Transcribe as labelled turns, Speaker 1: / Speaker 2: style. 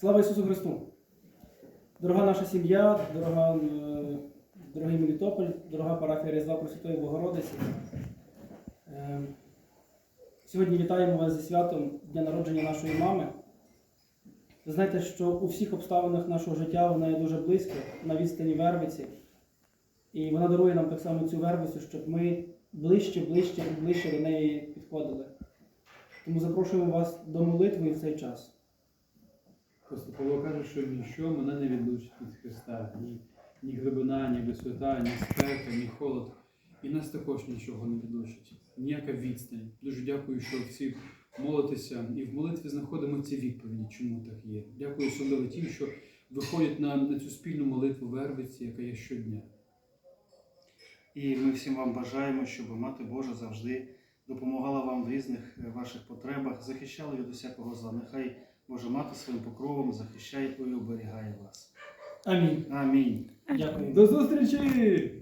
Speaker 1: Слава Ісусу Христу! Дорога наша сім'я, дорога, е, дорогий Мелітополь, дорога парафія Різдва Пресвятої Богородиці. Е, Сьогодні вітаємо вас зі святом Дня народження нашої мами. Ви знаєте, що у всіх обставинах нашого життя вона є дуже близько, на відстані Вервиці. І вона дарує нам так само цю вервицю, щоб ми ближче, ближче і ближче до неї підходили. Тому запрошуємо вас до молитви в цей час.
Speaker 2: Просто Павло каже, що ніщо мене не відлучить від Христа. Ні, ні глибина, ні висота, ні спека, ні холод. І нас також нічого не відлучить. Ніяка відстань. Дуже дякую, що всі молитеся і в молитві знаходимо ці відповіді, чому так є. Дякую особливо тим, що виходять на, на цю спільну молитву Вервиці, яка є щодня.
Speaker 3: І ми всім вам бажаємо, щоб Мати Божа завжди допомагала вам в різних е, ваших потребах, захищала від усякого зла. Нехай Божа Мати своїм покровом захищає і оберігає вас.
Speaker 1: Амінь.
Speaker 3: Амінь.
Speaker 1: Дякую.
Speaker 2: До зустрічі!